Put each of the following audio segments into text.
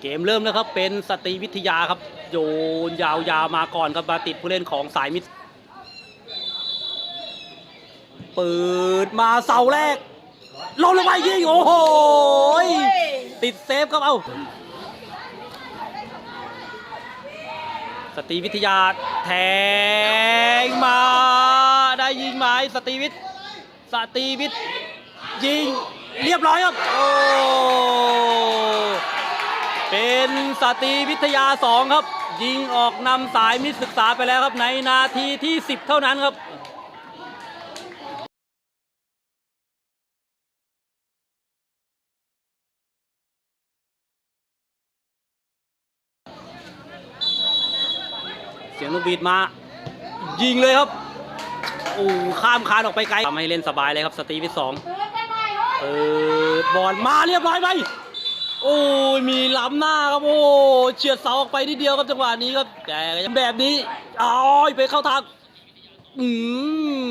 เกมเริ่มแล้วครับเป็นสตรีวิทยาครับ โยนยาวๆมาก่อนครับมาติดผู้เล่นของสายมิตรเปิดมาเสาแรกลงลงไปยิงโอ้โหติดเซฟครับเอาสตรีวิทยาแทงมาได้ยิงไหมสตรีวิทย์สตรีวิทย์ยิงเรียบร้อยครับโอ้ เป็นสตรีวิทยา2ครับ ยิงออกนำสายมิตรศึกษาไปแล้วครับ ในนาทีที่ 10 เท่านั้นครับเสียงนกบีดมา ยิงเลยครับโอ้ข้ามคานออกไปไกลทำให้เล่นสบายเลยครับ สตีวิทย์สองเปิดบอลมาเรียบร้อยไป โอ้ยมีล้ำหน้าครับโอ้เฉียดเสาออกไปนิดเดียวครับจังหวะนี้ครับ แต่ยังแบบนี้อ้อยไปเข้าทางอื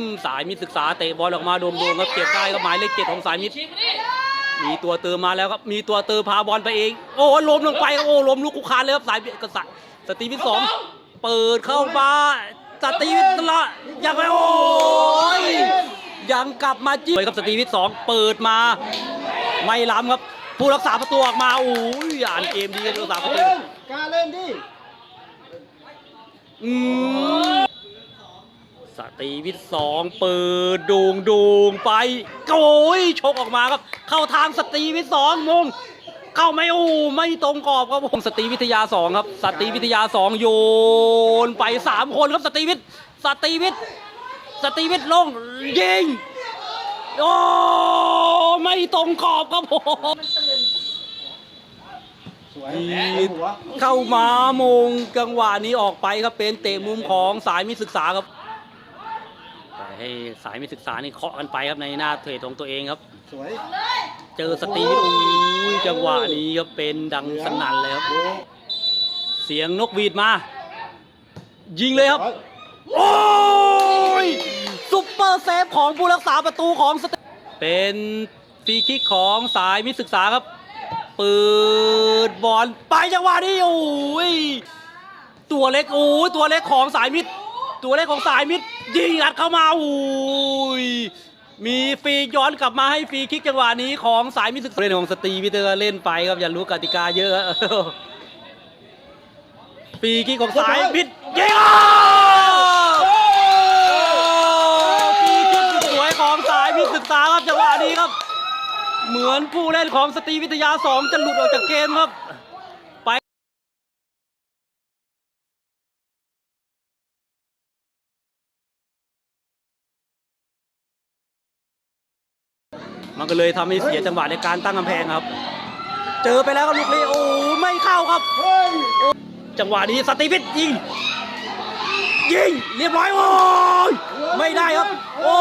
มสายมิตรศึกษาเตะบอลออกมาโดมๆครับเก็บได้ครับหมายเลขเจ็ดของสายมิตรมีตัวเติมมาแล้วครับมีตัวเติมพาบอลไปเอง โอ้ล้มลงไปครับโอ้ล้มลุกคุกคานเลยครับสายกษัตริย์สตีวิทสองเปิดเข้ามาสตีวิทละยังไงโอ้ยยังกลับมาจิ้มเลยครับสตีวิทสองเปิดมา ไม่ล้ำครับ ผู้รักษาประตูออกมาโอ้ยอ่านเกมดีครับผู้รักษาประตูกล้าเล่นดิอืมสตรีวิทย์สองเปิดโด่งโด่งไปโอ้ยชกออกมาครับ เข้าทางสตรีวิทย์สองมงเข้าไม่โอ้ไม่ตรงกรอบครับผมสตรีวิทยาสองครับ สตรีวิทยาสองโยนไปสามคนครับสตรีวิทย์สตรีวิทย์สตรีวิทย์ลงยิงโอ้ไม่ตรงกรอบครับผมสวยดีหัว เข้ามามงจังหวะนี้ออกไปครับเป็นเตะมุมของสายมิตรศึกษาครับปล่อยให้สายมิตรศึกษานี่เคาะกันไปครับในหน้าเทรดของตัวเองครับ สวย เจอสตรีวิทย์อุ้ยจังหวะนี้ครับเป็นดังสนั่นเลยครับ เสียงนกหวีดมา ยิงเลยครับ โอ้ยซุปเปอร์เซฟของผู้รักษาประตูของสเตเป็นฟรีคิกของสายมิตรศึกษาครับเปิ ดบอลไปจังหวะนี้โอ้ยตัวเล็กโอ้ยตัวเล็กของสายมิตรตัวเล็กของสายมิตรยิงอัดเข้ามาโอ้ยมีฟรีย้อนกลับมาให้ฟรีคิกจังหวะนี้ของสายมิตรศึกเล่นของสตีวิทย์ก็เล่นไปครับอย่ารู้กติกาเยอะฟรีคิกของสายมิตรยิงอะฟรีคิกสวยของสายมิตรศึกษาครับจังหวะนี้ครับ เหมือนผู้เล่นของสตรีวิทยาสองจะหลุดออกจากเกมครับไปมันก็เลยทำให้เสียจังหวะในการตั้งกำแพงครับ เจอไปแล้วครับลูกนี้โอ้ไม่เข้าครับ จังหวะนี้สตีฟิตยิงยิงเรียบร้อยโอ้ยไม่ได้ครับ โอ้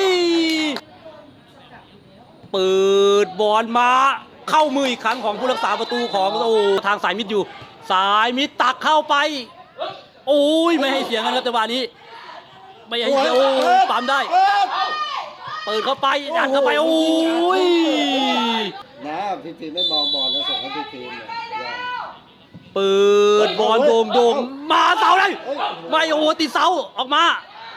ย เปิดบอลมาเข้ามืออีกครั้งของผู้รักษาประตูของโอ้ทางสายมิดอยู่ สายมิดตักเข้าไป โอ้ยไม่ให้เสียงกันครับจังหวะนี้ ไม่ให้เสียงโอ้ยปั๊มได้เฮ้ยเปิดเข้าไปดันเข้าไปโอ้ยนะพี่ทีมไม่มองบอลแล้วส่งให้พี่ทีมเลยยอดเปิดบอลโดมโดมมาเสาเลยไม่โอ้โหติดเสาออกมา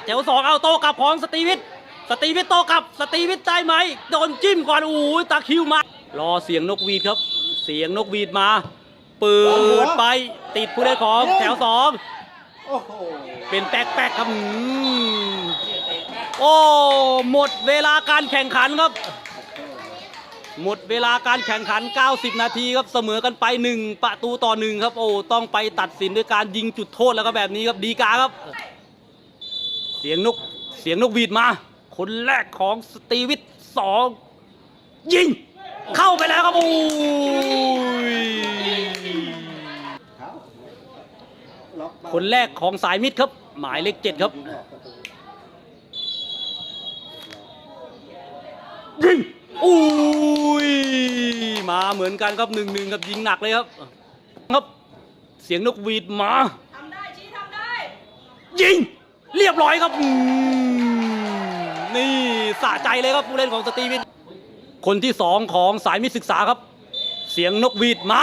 แถวสองเอาโตกลับของสตรีวิทย์ สตรีวิทย์โตกลับสตรีวิทย์ได้ไหมโดนจิ้มก่อนโอ้ยตาคิวมารอเสียงนกหวีดครับ เสียงนกหวีดมาเปิดไปติดผู้เล่นของแถวสองโอ้โหเป็นแป๊กแป๊กครับอืมโอ้หมดเวลาการแข่งขันครับ หมดเวลาการแข่งขัน 90 นาทีครับเสมอกันไป 1 ประตูต่อหนึ่งครับ โอ้ต้องไปตัดสินด้วยการยิงจุดโทษแล้วก็แบบนี้ครับดีกาครับ เสียงนกเสียงนกหวีดมา คนแรกของสตีวิทสองยิง เข้าไปแล้วครับโอ้ยเขาล็อกบ้าคนแรกของสายมิดครับ หมายเลขเจ็ดครับยิงอุ้ยมาเหมือนกันครับหนึ่งหนึ่งครับยิงหนักเลยครับครับ เสียงนกหวีดมาทำได้ชี้ทำได้ยิง เรียบร้อยครับอืม นี่สะใจเลยครับผู้เล่นของสตรีวิน คนที่สองของสายมิศึกษาครับ เสียงนกหวีดมา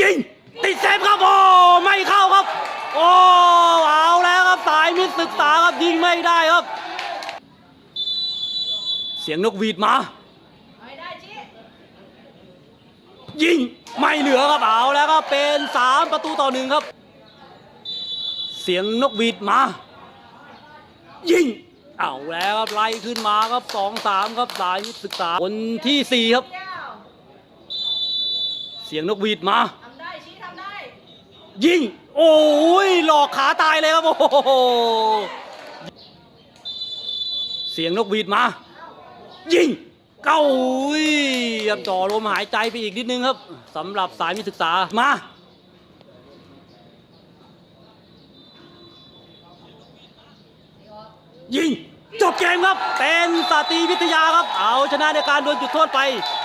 ยิง ติดเซฟครับโอ้ไม่เข้าครับ โอ้เอาแล้วครับสายมิศึกษาครับยิงไม่ได้ครับ เสียงนกหวีดมายิงไม่เหลือครับเอาแล้วครับเป็นสามประตูต่อหนึ่งครับ เสียงนกหวีดมา ยิง เอาแล้วครับไล่ขึ้นมาครับสองสามครับสายมิตรศึกษาคนที่สี่ครับ เสียงนกหวีดมาทำได้ชี้ทำได้ ยิงโอ้ยหลอกขาตายเลยครับโอ้โหเสียงนกหวีดมา ยิงเก้าอุ้ยจ่อลมหายใจไปอีกนิดนึงครับสำหรับสายมิตรศึกษามา ยิง จบเกมครับ เป็นสตีวิทยาครับ เอาชนะในการดวลจุดโทษไป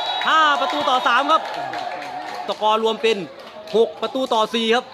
5 ประตูต่อ 3 ครับตกอร์รวมเป็น 6 ประตูต่อ 4 ครับ